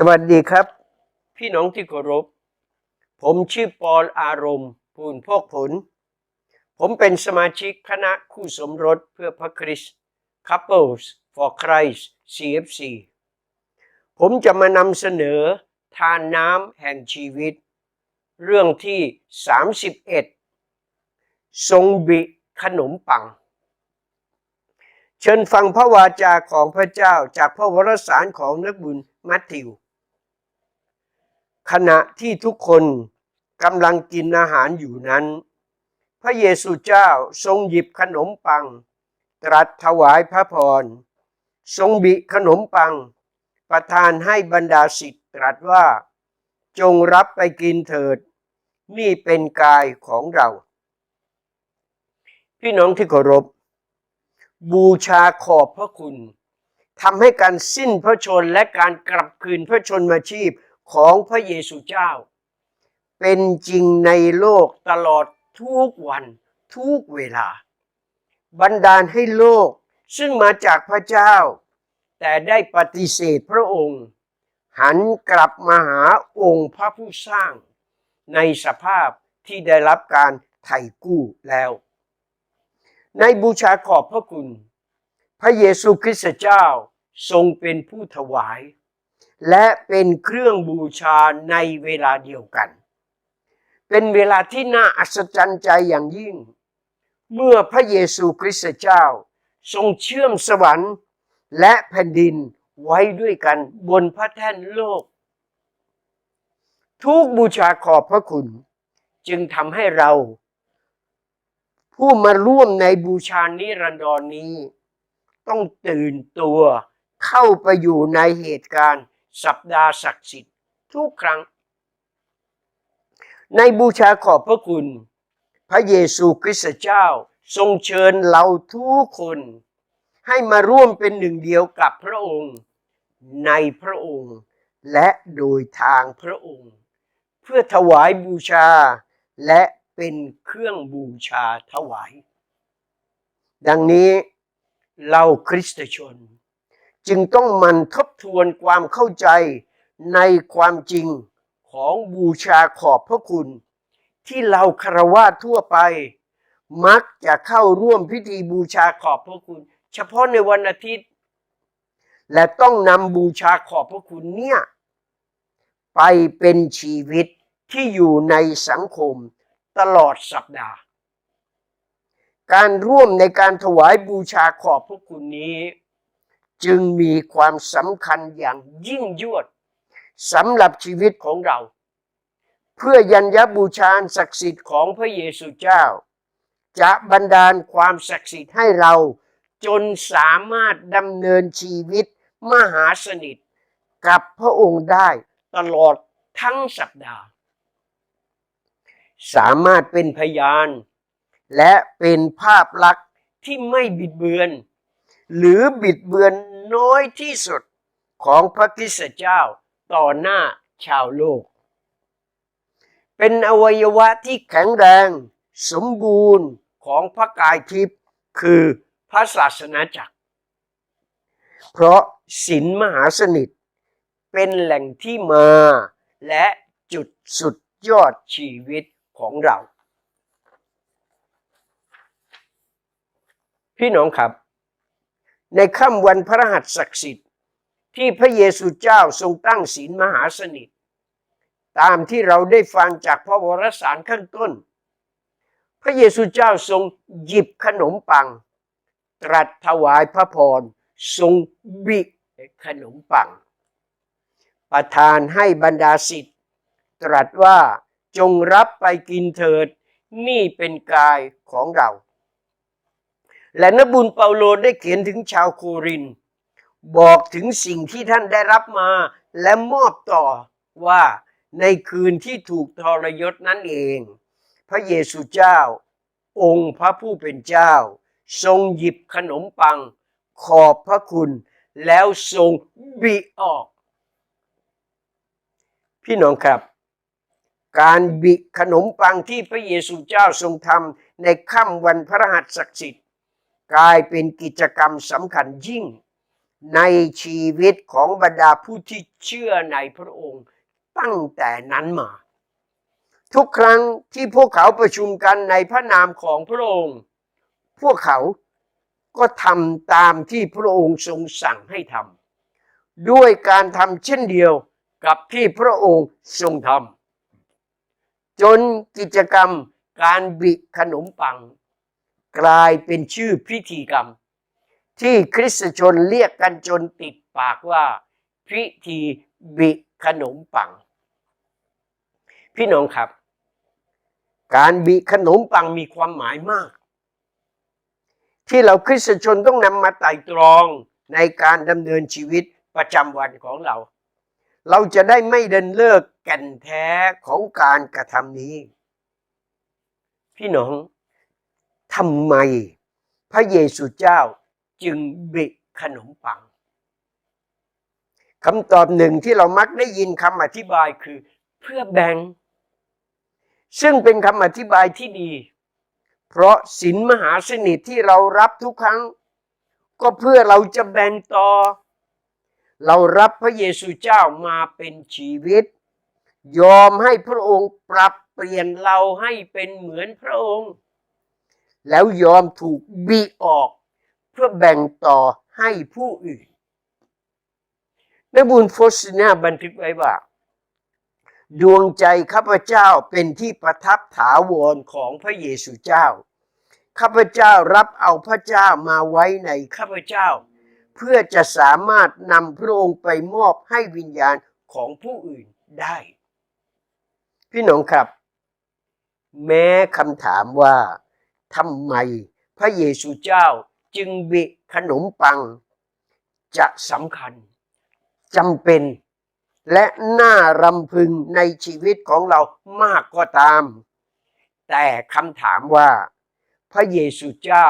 สวัสดีครับ พี่น้องที่เคารพ ผมชื่อปอลอารมณ์ภูนพกผล ผมเป็นสมาชิกคณะคู่สมรสเพื่อพระคริสต์ Couples for Christ CFC ผมจะมานำเสนอทานน้ำแห่งชีวิต เรื่องที่ 31 ทรงบิขนมปัง เชิญฟังพระวาจาของพระเจ้าจากพระวรสารของนักบุญมัทธิว ขณะที่ทุกคนกำลังกินอาหารอยู่นั้น พระเยซูเจ้าทรงหยิบขนมปัง ตรัสถวายพระพร ทรงบิขนมปัง ประทานให้บรรดาศิษย์ตรัสว่า จงรับไปกินเถิด นี่เป็นกายของเรา พี่น้องที่เคารพ บูชาขอบพระคุณทำให้การสิ้นพระชนและการกลับคืนพระชนมาชีพ ของพระเยซูเจ้า เป็นจริงในโลกตลอดทุกวันทุกเวลา บันดาลให้โลกซึ่งมาจากพระเจ้า แต่ได้ปฏิเสธพระองค์ หันกลับมาหาองค์พระผู้สร้าง ในสภาพที่ได้รับการไถ่กู้แล้ว ในบูชาขอบพระคุณ พระเยซูคริสต์เจ้าทรงเป็นผู้ถวาย และเป็นเครื่องบูชาในเวลาเดียวกัน เป็นเวลาที่น่าอัศจรรย์ใจอย่างยิ่ง เมื่อพระเยซูคริสต์เจ้า ทรงเชื่อมสวรรค์และแผ่นดินไว้ด้วยกันบนพระแท่นโลก ทุกบูชาขอบพระคุณ จึงทำให้เรา ผู้มาร่วมในบูชานิรันดรนนี้ ต้องตื่นตัว เข้าไปอยู่ในเหตุการณ์ สัปดาห์ศักดิ์สิทธิ์ทุกครั้ง ในบูชาขอบพระคุณ พระเยซูคริสต์เจ้าทรงเชิญเราทุกคน ให้มาร่วมเป็นหนึ่งเดียวกับพระองค์ ในพระองค์ และโดยทางพระองค์ เพื่อถวายบูชาและเป็นเครื่องบูชาถวาย ดังนี้เราคริสตชน จึงต้องหมันทบทวนความเข้าใจในความจริงของบูชาขอบพระคุณ ที่เราคารวะทั่วไป มักจะเข้าร่วมพิธีบูชาขอบพระคุณ เฉพาะในวันอาทิตย์ และต้องนำบูชาขอบพระคุณเนี่ย ไปเป็นชีวิตที่อยู่ในสังคมตลอดสัปดาห์ การร่วมในการถวายบูชาขอบพระคุณนี้ จึงมีความสำคัญอย่างยิ่งยวดสำหรับชีวิตของเรา เพื่อยัญญบูชาศักดิ์สิทธิ์ของพระเยซูเจ้า จะบันดาลความศักดิ์สิทธิ์ให้เราจนสามารถดำเนินชีวิตมหาสนิท กับพระองค์ได้ตลอดทั้งสัปดาห์ สามารถเป็นพยาน และเป็นภาพลักษณ์ที่ไม่บิดเบือน หรือบิดเบือนน้อยที่สุดของพระคริสต์เจ้าต่อหน้าชาวโลก เป็นอวัยวะที่แข็งแรง สมบูรณ์ของพระกายทิพย์คือพระศาสนาจักร เพราะศีลมหาสนิท เป็นแหล่งที่มาและจุดสุดยอดชีวิตของเรา พี่น้องครับ ในค่ำวันพระรหัสศักดิ์สิทธิ์ ที่พระเยซูเจ้าทรงตั้งศีลมหาสนิท ตามที่เราได้ฟังจากพระวรสารข้างต้น พระเยซูเจ้าทรงหยิบขนมปัง ตรัสถวายพระพรทรงบิขนมปัง ประทานให้บรรดาศิษย์ตรัสว่าจงรับไปกินเถิด นี่เป็นกายของเรา และนบุญเปาโลได้เขียนถึงชาวโคริน บอกถึงสิ่งที่ท่านได้รับมา และมอบต่อว่าในคืนที่ถูกทรยศนั่นเอง พระเยซูเจ้า องค์พระผู้เป็นเจ้า ทรงหยิบขนมปัง ขอบพระคุณ แล้วทรงบิออก พี่น้องครับการบิขนมปังที่พระเยซูเจ้าทรงทำในค่ำวันพระรหัสศักดิ์สิทธิ์ กลายเป็นกิจกรรมสำคัญยิ่ง ในชีวิตของบรรดาผู้ที่เชื่อในพระองค์ตั้งแต่นั้นมา ทุกครั้งที่พวกเขาประชุมกันในพระนามของพระองค์ พวกเขาก็ทำตามที่พระองค์ทรงสั่งให้ทำด้วยการทำเช่นเดียวกับที่พระองค์ทรงทำจนกิจกรรมการบิขนมปัง กลายเป็นชื่อพิธีกรรม ที่คริสตชนเรียกกันจนติดปากว่า พิธีบิขนมปัง พี่น้องครับ การบิขนมปังมีความหมายมาก ที่เราคริสตชนต้องนำมาไต่ตรองในการดำเนินชีวิตประจำวันของเรา เราจะได้ไม่เดินเลิกแก่นแท้ของการกระทำนี้ พี่น้อง ทำไมพระเยซูเจ้าจึงบิขนมปังคำตอบหนึ่งที่เรามักได้ยินคำอธิบายคือเพื่อแบ่งซึ่งเป็นคำอธิบายที่ดี เพราะสินมหาสนิทที่เรารับทุกครั้ง ก็เพื่อเราจะแบ่งต่อ เรารับพระเยซูเจ้ามาเป็นชีวิต ยอมให้พระองค์ปรับเปลี่ยนเราให้เป็นเหมือนพระองค์ แล้วยอมถูกบีออกเพื่อแบ่งต่อให้ผู้อื่นในบุญโฟสินาบันทึกไว้ว่า ดวงใจข้าพเจ้าเป็นที่ประทับถาวรของพระเยซูเจ้า ข้าพเจ้ารับเอาพระเจ้ามาไว้ในข้าพเจ้า เพื่อจะสามารถนำพระองค์ไปมอบให้วิญญาณของผู้อื่นได้ พี่น้องครับ แม้คำถามว่า ทำไมพระเยซูเจ้าจึงบิขนมปัง จะสำคัญจำเป็น และน่ารำพึงในชีวิตของเรามากก็ตาม แต่คำถามว่า พระเยซูเจ้า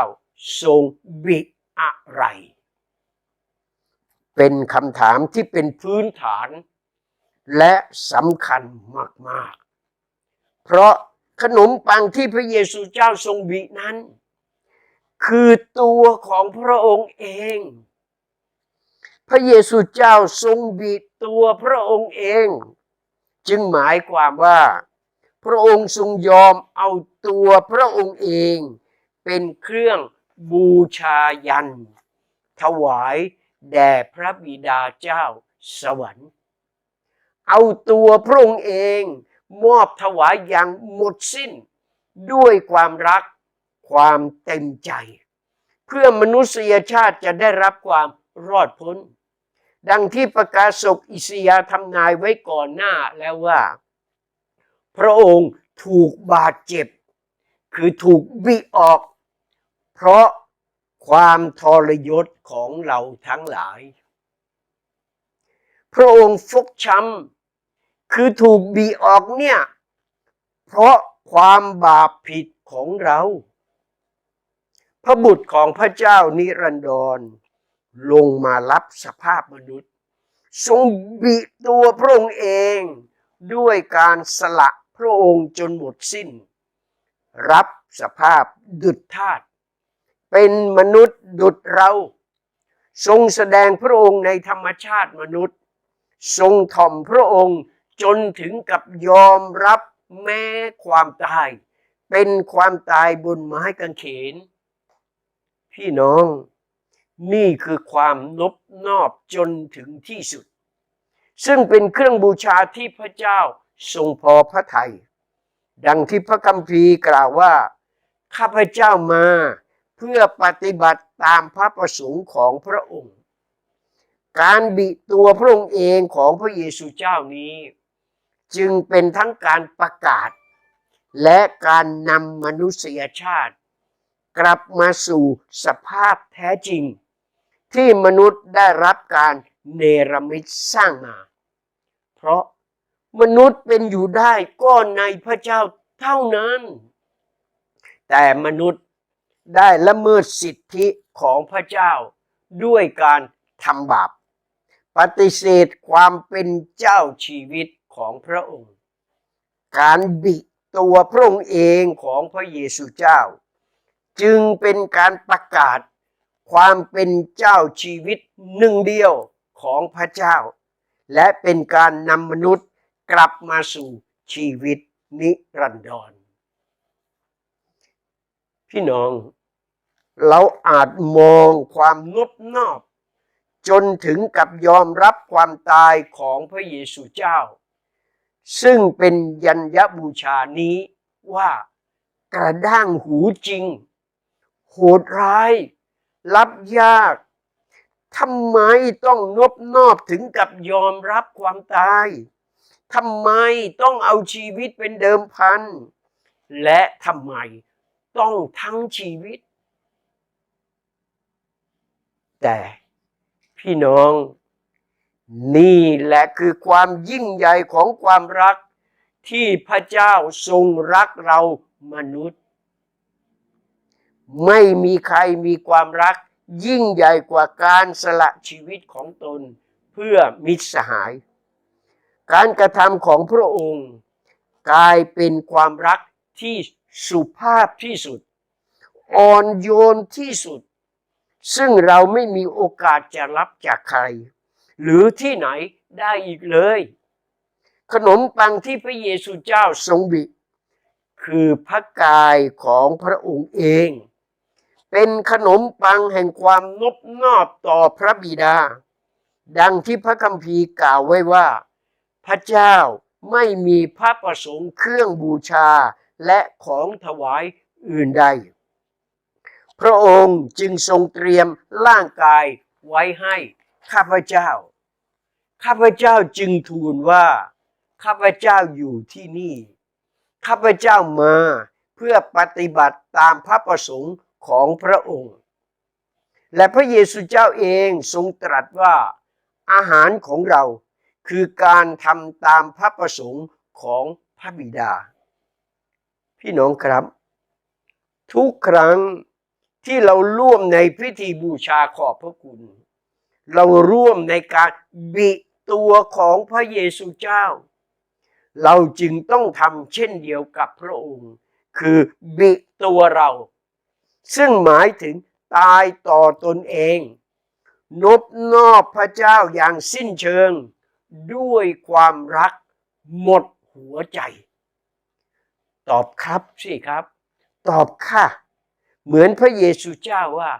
ทรงบิอะไร เป็นคำถามที่เป็นพื้นฐาน และสำคัญมาก ๆ เพราะ ขนมปังที่พระเยซูเจ้าทรงบินั้น คือตัวของพระองค์เอง พระเยซูเจ้าทรงบิตัวพระองค์เอง จึงหมายความว่า พระองค์ทรงยอมเอาตัวพระองค์เอง เป็นเครื่องบูชายัน ถวายแด่พระบิดาเจ้าสวรรค์ เอาตัวพระองค์เอง มอบถวายอย่างหมดสิ้น ด้วยความรักความเต็มใจ เพื่อมนุษยชาติจะได้รับความรอดพ้น ดังที่ประกาศกอิสยาทำนายไว้ก่อนหน้าแล้วว่า พระองค์ถูกบาดเจ็บ คือถูกบิออก เพราะความทรยศของเราทั้งหลาย พระองค์ฟกช้ำ คือถูกบีออกเนี่ย เพราะความบาปผิดของเรา พระบุตรของพระเจ้านิรันดร ลงมารับสภาพมนุษย์ ทรงบิตัวพระองค์เองด้วยการสละพระองค์จนหมดสิ้น รับสภาพดุจทาสเป็นมนุษย์ดุจเรา ทรงแสดงพระองค์ในธรรมชาติมนุษย์ ทรงถ่อมพระองค์ จนถึงกับยอมรับแม้ความตาย เป็นความตายบนไม้กางเขน พี่น้องนี่คือความนบนอบจนถึงที่สุด ซึ่งเป็นเครื่องบูชาที่พระเจ้าทรงพอพระทยัยดังที่พระคัมภีร์กล่าวว่า ข้าพเจ้ามาเพื่อปฏิบัติตามพระประสงค์ของพระองค์ การบิตัวพระองค์เองของพระเยซูเจ้านี้ จึงเป็นทั้งการประกาศ และการนำมนุษยชาติ กลับมาสู่สภาพแท้จริง ที่มนุษย์ได้รับการเนรมิตสร้างมา เพราะมนุษย์เป็นอยู่ได้ก็ในพระเจ้าเท่านั้น แต่มนุษย์ได้ละเมิดสิทธิของพระเจ้าด้วยการทำบาป ปฏิเสธความเป็นเจ้าชีวิต ของพระองค์ การบิตัวพระองค์เองของพระเยซูเจ้า จึงเป็นการประกาศความเป็นเจ้าชีวิตหนึ่งเดียวของพระเจ้า และเป็นการนำมนุษย์กลับมาสู่ชีวิตนิรันดร พี่น้อง เราอาจมองความนบนอบ จนถึงกับยอมรับความตายของพระเยซูเจ้า ซึ่งเป็นยัญญบูชานี้ว่ากระด้างหูจริง โหดร้าย รับยากทำไมต้องนบนอบถึงกับยอมรับความตายทำไมต้องเอาชีวิตเป็นเดิมพัน และทำไมต้องทั้งชีวิต แต่พี่น้อง นี่แหละคือความยิ่งใหญ่ของความรักที่พระเจ้าทรงรักเรามนุษย์ ไม่มีใครมีความรักยิ่งใหญ่กว่าการสละชีวิตของตนเพื่อมิตรสหาย การกระทำของพระองค์ กลายเป็นความรักที่สุภาพที่สุด อ่อนโยนที่สุด ซึ่งเราไม่มีโอกาสจะรับจากใคร หรือที่ไหนได้อีกเลย ขนมปังที่พระเยซูเจ้าทรงบิคือพระกายของพระองค์เอง เป็นขนมปังแห่งความนบนอบต่อพระบิดา ดังที่พระคัมภีร์กล่าวไว้ว่า พระเจ้าไม่มีพระประสงค์เครื่องบูชาและของถวายอื่นใด พระองค์จึงทรงเตรียมร่างกายไว้ให้ ข้าพเจ้า ข้าพเจ้าจึงทูลว่า ข้าพเจ้าอยู่ที่นี่ ข้าพเจ้ามาเพื่อปฏิบัติตามพระประสงค์ของพระองค์ และพระเยซูเจ้าเองทรงตรัสว่าอาหารของเราคือการทำตามพระประสงค์ของพระบิดา พี่น้องครับ ทุกครั้งที่เราร่วมในพิธีบูชาขอบพระคุณ เราร่วมในการบิตัวของพระเยซูเจ้า เราจึงต้องทำเช่นเดียวกับพระองค์ คือบิตัวเรา ซึ่งหมายถึงตายต่อตนเอง นบนอบพระเจ้าอย่างสิ้นเชิง ด้วยความรักหมดหัวใจ ตอบครับสิครับ ตอบค่ะ เหมือนพระเยซูเจ้าว่า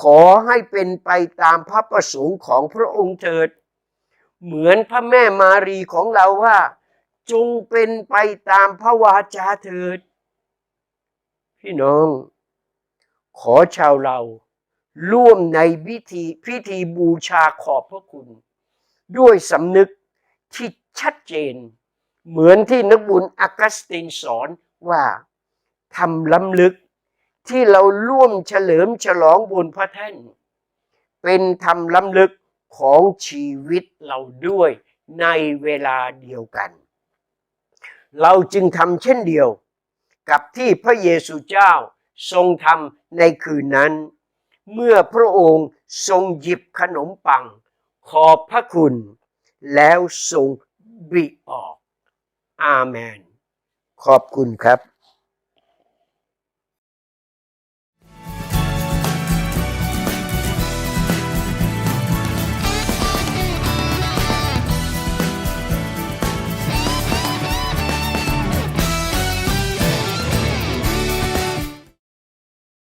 ขอให้เป็นไปตามพระประสงค์ของพระองค์เถิด เหมือนพระแม่มารีของเราว่า จงเป็นไปตามพระวาจาเถิด พี่น้อง ขอชาวเราร่วมในพิธีพิธีบูชาขอบพระคุณ ด้วยสำนึกที่ชัดเจน เหมือนที่นักบุญอากาสตินสอนว่าทำล้ำลึก ที่เราร่วมเฉลิมฉลองบนพระแท่น เป็นทำล้ำลึกของชีวิตเราด้วยในเวลาเดียวกัน เราจึงทำเช่นเดียวกับที่พระเยซูเจ้าทรงทำในคืนนั้น เมื่อพระองค์ทรงหยิบขนมปัง ขอบพระคุณ แล้วทรงบิออก อาเมน ขอบคุณครับ